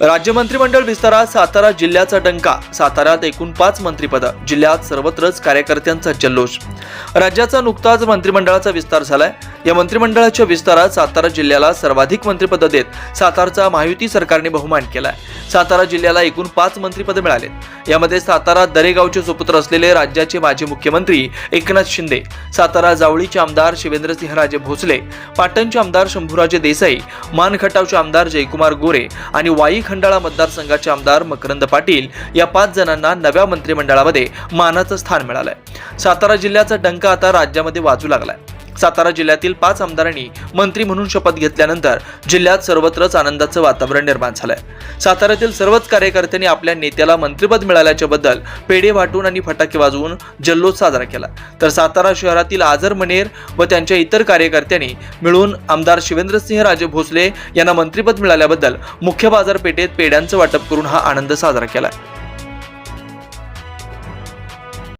राज्य मंत्रिमंडळ विस्तारात सातारा जिल्ह्याचा डंका. साताऱ्यात एकूण पाच मंत्रिपद. जिल्ह्यात सर्वत्रच कार्यकर्त्यांचा जल्लोष. राज्याचा नुकताच मंत्रिमंडळाचा विस्तार झालाय. या मंत्रिमंडळाच्या विस्तारात सातारा जिल्ह्याला सर्वाधिक मंत्रिपद देत सातारचा महायुती सरकारने बहुमान केलाय. सातारा जिल्ह्याला एकूण पाच मंत्रीपदे मिळालेत यामध्ये सातारा दरेगावचे सुपुत्र असलेले राज्याचे माजी मुख्यमंत्री एकनाथ शिंदे सातारा जावळीचे आमदार शिवेंद्रसिंहराजे भोसले पाटणचे आमदार शंभूराजे देसाई मानखटावचे आमदार जयकुमार गोरे आणि वाई खंडाळा मतदारसंघाचे आमदार मकरंद पाटील या पाच जणांना नव्या मंत्रिमंडळामध्ये मानाचं स्थान मिळालंय. सातारा जिल्ह्याचा डंका आता राज्यामध्ये वाजू लागलाय. सातारा जिल्ह्यातील पाच आमदारांनी मंत्री म्हणून शपथ घेतल्यानंतर जिल्ह्यात सर्वत्रच आनंदाचं वातावरण निर्माण झालंय. साताऱ्यातील सर्वच कार्यकर्त्यांनी आपल्या नेत्याला मंत्रिपद मिळाल्याच्या बद्दल पेढे वाटून आणि फटाके वाजवून जल्लोष साजरा केला. तर सातारा शहरातील आझर मनेर व त्यांच्या इतर कार्यकर्त्यांनी मिळून आमदार शिवेंद्रसिंह राजे भोसले यांना मंत्रिपद मिळाल्याबद्दल मुख्य बाजारपेठेत पेढ्यांचं वाटप करून हा आनंद साजरा केला